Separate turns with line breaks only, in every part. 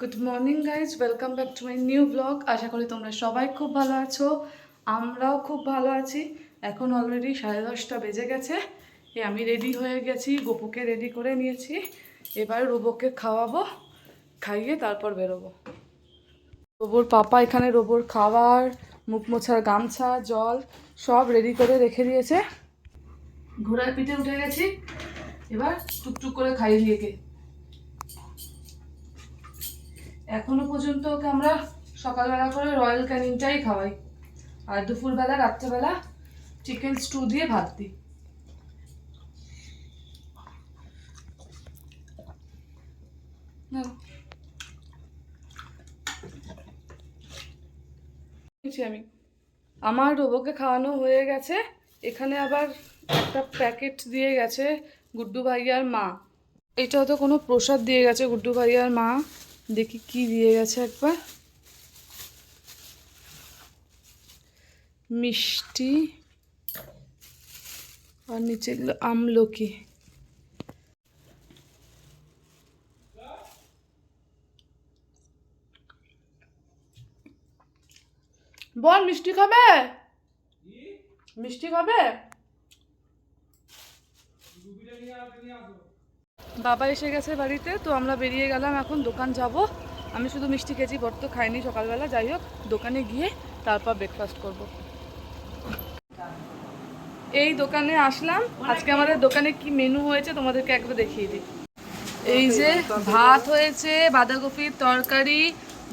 Good morning guys welcome back to my new blog আশা করি তোমরা সবাই খুব ভালো আছো। আমরাও খুব ভালো আছি। এখন অলরেডি সাড়ে দশটা বেজে গেছে। এ, আমি রেডি হয়ে গেছি। গোপুকে রেডি করে নিয়েছি। এবার রোবকে খাওয়াবো, খাইয়ে তারপর বেরোবো। রোবর পাপা এখানে রোবর খাবার মুখ মোছার গামছা, জল সব রেডি করে রেখে দিয়েছে। ঘোড়ার পিঠে উঠে গেছি। এবার টুকটুক করে খাইয়ে দিয়েকে এখনও পর্যন্ত ওকে আমরা সকালবেলা করে রয়্যাল ক্যানিনটাই খাওয়াই। আর দুপুরবেলা, রাত্রেবেলা চিকেন স্টু দিয়ে ভাত দিই। আমি। আমার রোবকে খাওয়ানো হয়ে গেছে। এখানে আবার একটা প্যাকেট দিয়ে গেছে গুড্ডু ভাইয়ার মা। এটা তো কোনো প্রসাদ দিয়ে গেছে গুড্ডু ভাইয়ার মা। দেখি কি দিয়ে গেছে একবার। মিষ্টি আর নিচে এগুলো আমলকি। বল, মিষ্টি খাবে? মিষ্টি খাবে? বাবা এসে গেছে বাড়িতে, তো আমরা বেরিয়ে গেলাম, এখন দোকান যাব। আমি শুধু মিষ্টি খেয়েছি বর তো খাইনি সকালবেলা, যাই হোক, দোকানে গিয়ে তারপর ব্রেকফাস্ট করব। এই দোকানে আসলাম, আজকে আমাদের দোকানে কি মেনু হয়েছে তোমাদেরকে একবার দেখিয়ে দিই। এই যে ভাত হয়েছে, বাঁধাকপির তরকারি,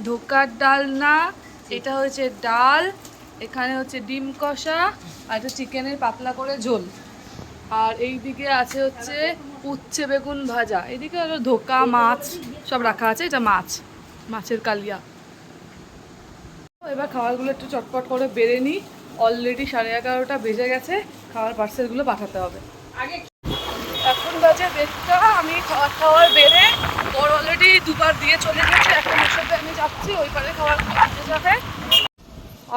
ধোকার ডালনা, এটা হয়েছে ডাল, এখানে হচ্ছে ডিম কষা, আর এটা চিকেনের পাতলা করে ঝোল। আর এই দিকে আছে হচ্ছে উচ্ছে বেগুন ভাজা, এদিকে হলো ধোকা, মাছ, সব রাখা আছে, এটা মাছ, মাছের কালিয়া। এবার খাবারগুলো একটু চটপট করে বেড়ে নিই অলরেডি সাড়ে এগারোটা বেজে গেছে খাওয়ার পার্সেলগুলো পাঠাতে হবে। এখন বাজে দেড়টা, আমি খাবার খাওয়ার বেড়ে ওর অলরেডি দুবার দিয়ে চলে গেছে, এখন ওর আমি যাচ্ছি, ওই পারে খাওয়াতে যাবে।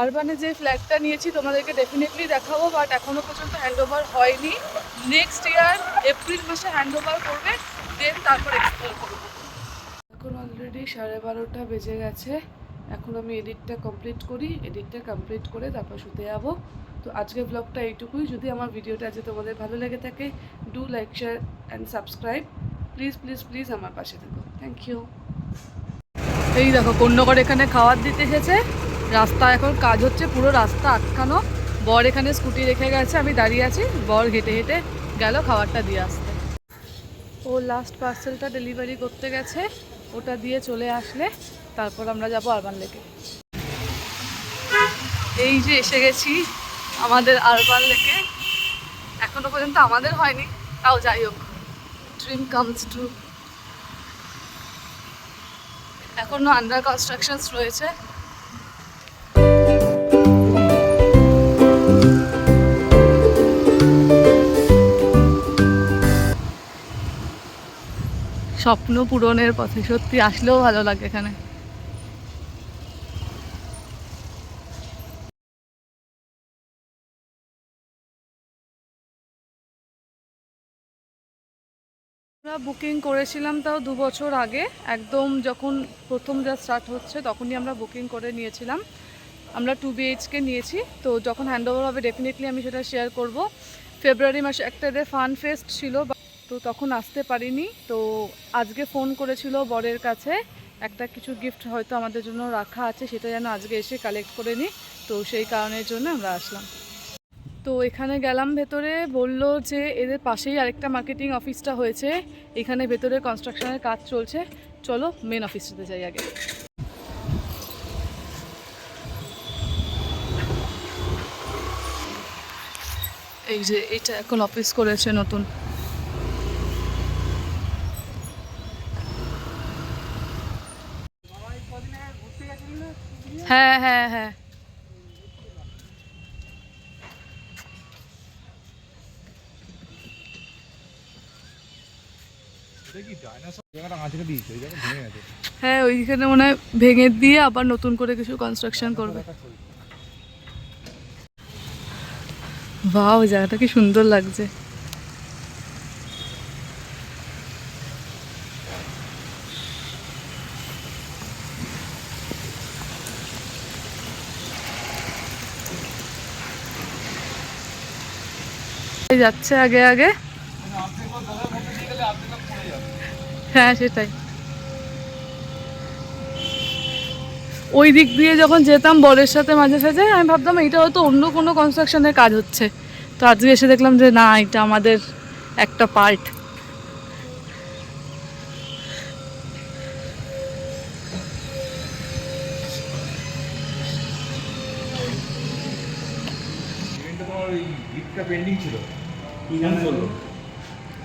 আরবানে যে ফ্ল্যাটটা নিয়েছি, তোমাদেরকে ডেফিনেটলি দেখাবো বাট এখনও পর্যন্ত হ্যান্ড ওভার হয়নি। নেক্সট ইয়ার এপ্রিল মাসে হ্যান্ড ওভার করবে দেন তারপর এক্সপ্লোর এখন অলরেডি সাড়ে বারোটা বেজে গেছে। এখন আমি এডিটটা কমপ্লিট করি এডিটটা কমপ্লিট করে তারপর শুতে যাব। তো আজকের ব্লগটা এইটুকুই। যদি আমার ভিডিওটা আজকে তোমাদের ভালো লেগে থাকে do like share and subscribe please please please আমার পাশে থাকো। থ্যাংক ইউ এই দেখো কন্যকর এখানে খাবার দিতে এসেছে। রাস্তা এখন কাজ হচ্ছে, পুরো রাস্তা আটকানো। বর এখানে স্কুটি রেখে গেছে, আমি দাঁড়িয়ে আছি। বর হেঁটে হেঁটে গেল, খাবারটা দিয়ে আসতে। ও লাস্ট পার্সেলটা ডেলিভারি করতে গেছে, ওটা দিয়ে চলে আসলে, তারপর আমরা যাব আরবান লেকে এই যে এসে গেছি আমাদের আরবান লেকে এখনও পর্যন্ত আমাদের হয়নি, তাও যাই হোক। ড্রিম কামস টু এখনও আন্ডার কনস্ট্রাকশনস রয়েছে। স্বপ্ন পূরণের পথে সত্যি আসলেও ভালো লাগে এখানে। বুকিং করেছিলাম তাও দু বছর আগে, একদম যখন প্রথম যা স্টার্ট হচ্ছে তখনই আমরা বুকিং করে নিয়েছিলাম। আমরা টু বিএইচকে নিয়েছি, তো যখন হ্যান্ড ওভার হবে ডেফিনেটলি আমি সেটা শেয়ার করব। ফেব্রুয়ারি মাসে একটা ফান ফেস্ট ছিল তো তখন আসতে পারিনি। তো আজকে ফোন করেছিল বরের কাছে, একটা কিছু গিফট হয়তো আমাদের জন্য রাখা আছে, সেটা যেন আজকে এসে কালেক্ট করে নিই তো সেই কারণের জন্য আমরা আসলাম। তো এখানে গেলাম ভেতরে, বলল যে এদের পাশেই আরেকটা মার্কেটিং অফিসটা হয়েছে। এখানে ভেতরে কনস্ট্রাকশনের কাজ চলছে। চলো মেন অফিসটাতে যাই আগে। এই যে এটা এখন অফিস করেছে নতুন। হ্যাঁ হ্যাঁ হ্যাঁ। হ্যাঁ ওইখানে মনে হয় ভেঙে দিয়ে আবার নতুন করে কিছু কনস্ট্রাকশন করবে। বাহ জায়গাটা কি সুন্দর লাগছে। যাচ্ছে আগে আগে? হ্যাঁ সেটাই। ওই দিক দিয়ে যখন যেতাম বরের সাথে মাঝে সাঝে, আমি ভাবতাম এইটা হয়তো অন্য কোনো কনস্ট্রাকশনের কাজ হচ্ছে। তো আজকে এসে দেখলাম যে না, এটা আমাদের একটা পার্ট
পেন্ডিং ছিল? কি গান বলল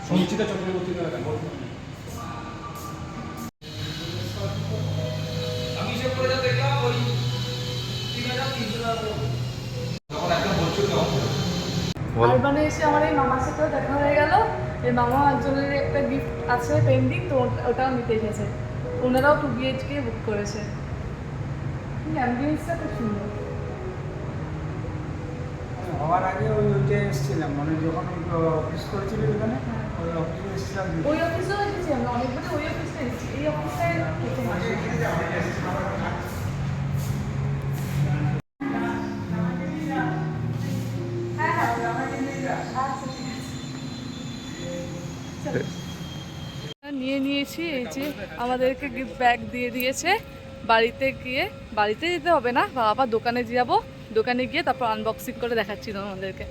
সঞ্চিতা চক্রবর্তী গান আমি হিসেব করে যা দেখলাম ওই তিন হাজার তিনশো টাকা যখন একদম বলছো তখন
আরবানে এসে আমার এই মামার সাথেও দেখা হয়ে গেল। এই মামা একজনের একটা গিফট আছে পেন্ডিং তো ওটাও নিতে এসেছে। ওনারাও টু বিএইচকে বুক করেছে। অ্যাম্বিয়েন্সটা খুব সুন্দর।
হওয়ার আগে ওই ওইটা এসেছিলাম মানে যখন ওই অফিস করেছিল ওখানে ওই অফিসে এসেছিলাম।
ওই অফিসেও এসেছি আমরা অনেকবার ওই অফিসে এসেছি। এই অফিসটায় প্রথম আসি। নিয়ে নিয়েছি এই যে আমাদেরকে গিফট ব্যাগ দিয়ে দিয়েছে। বাড়িতে গিয়ে বাড়িতে যেতে হবে না বা আবার দোকানে যাব। দোকানে গিয়ে তারপর আনবক্সিং করে দেখাচ্ছি তোমাদেরকে।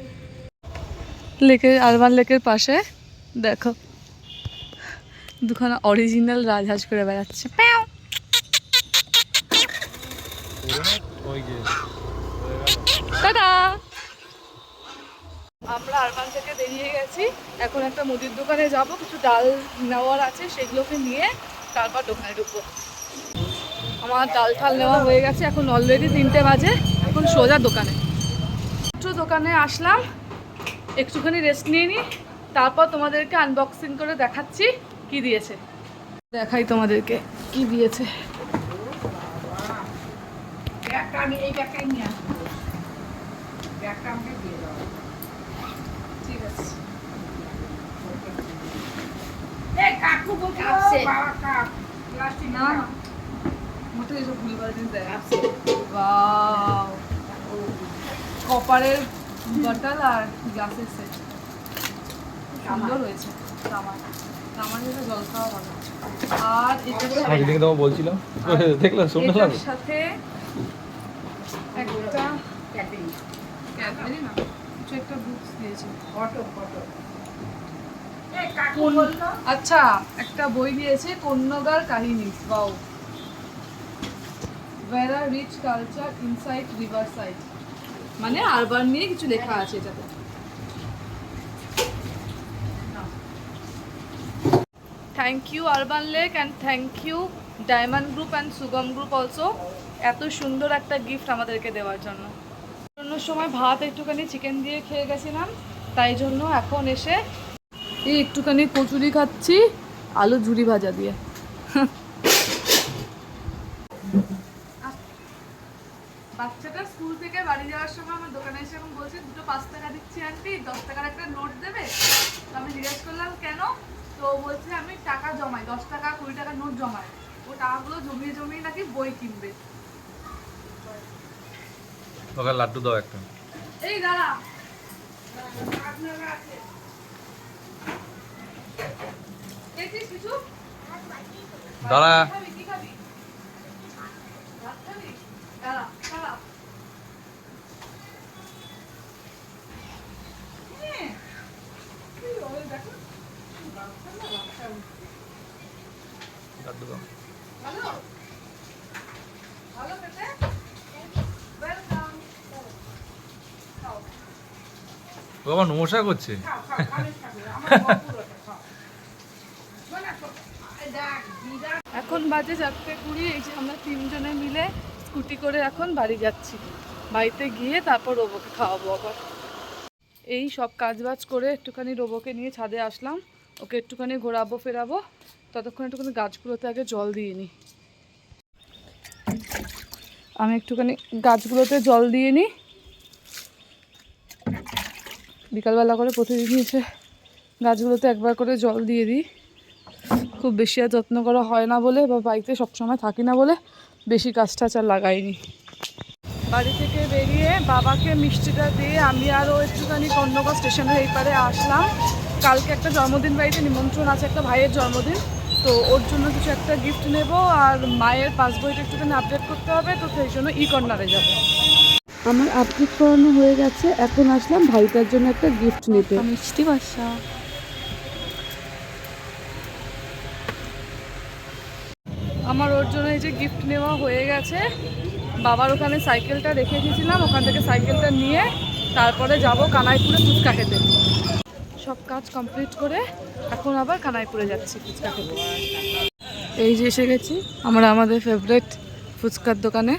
লেকের, আরবান লেকের পাশে, দেখো। দুখানা অরিজিনাল রাজহাঁস করে বেড়াচ্ছে। আমরা আরবান থেকে বেরিয়ে গেছি। এখন একটা মুদির দোকানে যাব। কিছু ডাল নেওয়ার আছে, সেগুলোকে নিয়ে তারপর দোকানে ঢুকবো। আমার ডাল ঠাল নেওয়া হয়ে গেছে। এখন অলরেডি তিনটে বাজে। এখন সোজা দোকানে। একটু দোকানে আসলাম একটুখানি রেস্ট নিয়ে নিই তারপর তোমাদেরকে আনবক্সিং করে দেখাচ্ছি কি দিয়েছে। দেখাই তোমাদেরকে কি দিয়েছে। ঠিক আছে।
কাকু
না না মোটে এসব ভুলভাল জিনিস দেয় ওয়াও। কপারের বটল আর গ্লাসের সেট সুন্দর হয়েছে তামার। তামার যেটা জল খাওয়া ভালো। আর এটার
আমি
সাথে
যেদিনকে তোমাকে বলছিলাম দেখলাম শুনলাম।
সাথে একটা
ক্যাটারিং
ক্যাডবেরি না কিছু একটা বুকস দিয়েছে।
ফটো ফটো এই কাকু
কোন
বলল
আচ্ছা একটা বই দিয়েছে কন্যগার কাহিনী। Wow very rich culture insight river side মানে আরবান নিয়ে কিছু লেখা আছে এটাতে। Thank you urban lake and thank you diamond group and Sugam group also এত সুন্দর একটা গিফট আমাদেরকে দেওয়ার জন্য। অন্য সময় ভাত একটুখানি চিকেন দিয়ে খেয়ে গেছিলাম, তাই জন্য এখন এসে এই একটুখানি কচুরি খাচ্ছি, আলু ঝুরি ভাজা দিয়ে। বাচ্চাটা স্কুল থেকে বাড়ি যাওয়ার সময় আমার দোকানে এসে এখন বলছে দুটো পাঁচ টাকা দিচ্ছি আন্টি দশ টাকার একটা নোট দেবে? তো আমি জিজ্ঞেস করলাম কেন? তো বলছে আমি টাকা জমাই দশ টাকা কুড়ি টাকা নোট জমাই। ও টাকাগুলো জমিয়ে জমিয়ে নাকি বই কিনবে।
ওকে লাড্ডু দাও একটা।
এই দাঁড়া।
দাঁড়া
কি খাবি কি খাবি ভাত খাবি দাঁড়া দাঁড়া হ্যাঁ। কি হবে দেখো?
লাড্ডু দাও
ভালো? ভালো খেতে? Welcome. খাও।
ও আবার নমস্কার করছে
খাও খাও খাবে খাবে আমার বপুর ওটা খাও শোনা তো এই দেখ দিদা
এখন বাজে চারটে কুড়ি এই যে আমরা তিনজনে মিলে স্কুটি করে এখন বাড়ি যাচ্ছি। বাড়িতে গিয়ে তারপর রোবোকে খাওয়াবো আবার। এই সব কাজবাজ করে একটুখানি রোবোকে নিয়ে ছাদে আসলাম। ওকে একটুখানি ঘোরাবো ফেরাবো। ততক্ষণ একটুখানি গাছগুলোতে আগে জল দিয়ে নিই। আমি একটুখানি গাছগুলোতে জল দিয়ে নিই। বিকালবেলা করে প্রতিদিনই এসে গাছগুলোতে একবার করে জল দিয়ে দিই। খুব বেশি আর যত্ন করা হয় না বলে বা বাড়িতে সবসময় থাকি না বলে বেশি গাছ টাছ আর লাগাইনি। বাড়ি থেকে বেরিয়ে বাবাকে মিষ্টিটা দিয়ে আমি আরও একটুখানি কর্ণগর স্টেশনের এই পারে আসলাম। কালকে একটা জন্মদিন বাড়িতে নিমন্ত্রণ আছে, একটা ভাইয়ের জন্মদিন। তো ওর জন্য কিছু একটা গিফট নেব আর মায়ের পাসবইটা একটুখানি আপডেট করতে হবে তো সেই জন্য ই কর্নারে যাব। আমার আপডেট করানো হয়ে গেছে এখন আসলাম ভাইটার জন্য একটা গিফট নিতে।
মিষ্টি বাসা।
আমার ওর জন্য এই যে গিফট নেওয়া হয়ে গেছে বাবার ওখানে সাইকেলটা রেখে দিয়েছিলাম ওখান থেকে সাইকেলটা নিয়ে তারপরে যাব কানাইপুরে ফুচকা খেতে। সব কাজ কমপ্লিট করে এখন আবার কানাইপুরে যাচ্ছি ফুচকা খেতে। এই যে এসে গেছি, আমরা আমাদের ফেভারিট ফুচকার দোকানে।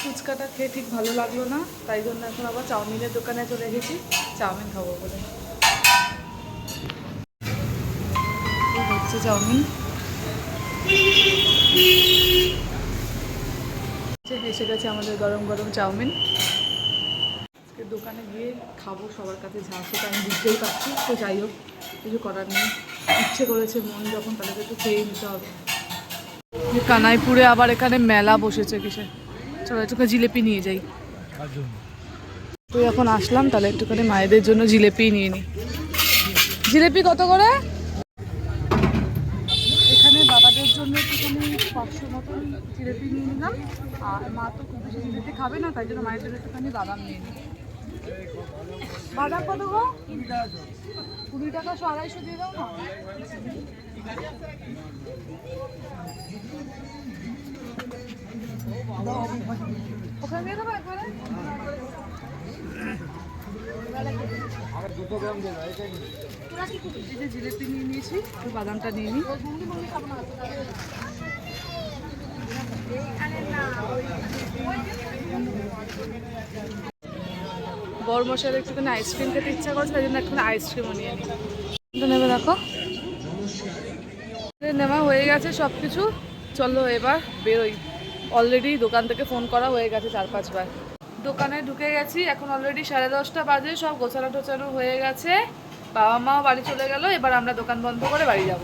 ফুচকাটা খেয়ে ঠিক ভালো লাগল না, তাই জন্য এখন আবার চাউমিনের দোকানে চলে গেছি, চাউমিন খাব বলে। হচ্ছে চাউমিন। এসে গেছে আমাদের গরম গরম চাউমিন। দোকানে গিয়ে খাব, সবার কাছে যা সেটা আমি বুঝতেই পারছি। তো যাই হোক, কিছু করার নেই। ইচ্ছে করেছে মন যখন তাহলে তো একটু খেয়ে নিতে হবে। কানাইপুরে আবার এখানে মেলা বসেছে কিসে? চলো একটু জিলেপি নিয়ে যাই। তো এখন আসলাম, তাহলে একটুখানি মায়েদের জন্য জিলেপি নিয়ে নিই জিলেপি কত করে? এখানে বাবাদের জন্য একটুখানি পাঁচশো মতন জিলেপি নিয়ে নিলাম। আর মা তো খুব বেশি জিলেপি খাবে না, তাই জন্য মায়ের জন্য একটুখানি বাদাম নিয়ে নিই বাদাম কত গো? কুড়ি টাকা শো আড়াইশো দিয়ে দাও না। ওখানে দিয়ে দেবো একবারে? জিলেপি নিয়ে নিয়েছি একটু বাদামটা নিয়ে নিই বড় মশার একটুখানি আইসক্রিম খেতে ইচ্ছা করছে তাই জন্য একটুখানি আইসক্রিমও নিয়ে নিই নেবে দেখো। নেওয়া হয়ে গেছে সব কিছু চলো এবার বেরোই। অলরেডি দোকান থেকে ফোন করা হয়ে গেছে চার পাঁচবার। দোকানে ঢুকে গেছি, এখন অলরেডি সাড়ে দশটা বাজে, সব গোছানো টোছানো হয়ে গেছে। বাবা মাও বাড়ি চলে গেল, এবার আমরা দোকান বন্ধ করে বাড়ি যাব।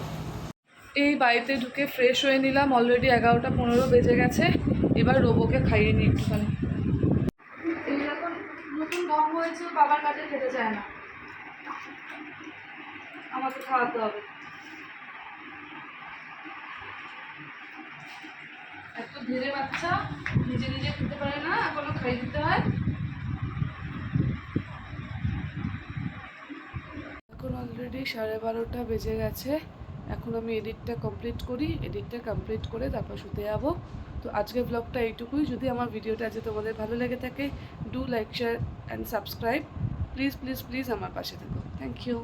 এই বাড়িতে ঢুকে ফ্রেশ হয়ে নিলাম অলরেডি এগারোটা পনেরো বেজে গেছে। এবার রোবোকে খাইয়ে নিই একটুখানি এই এখন নতুন ঢং হয়েছে বাবার কাছে খেতে চায় না। আমাকে খাওয়াতে হবে। এত ধীরে বাচ্চা, নিজে নিজে খেতে পারে না, এখনও খাই দিতে হয়। এখন অলরেডি সাড়ে বারোটা বেজে গেছে। এখন আমি এডিটটা কমপ্লিট করি এডিটটা কমপ্লিট করে তারপর শুতে যাব। তো আজকে ব্লগটা এইটুকুই। যদি আমার ভিডিওটা আজকে তোমাদের ভালো লেগে থাকে do like share and subscribe please please please আমার পাশে থেকো। Thank you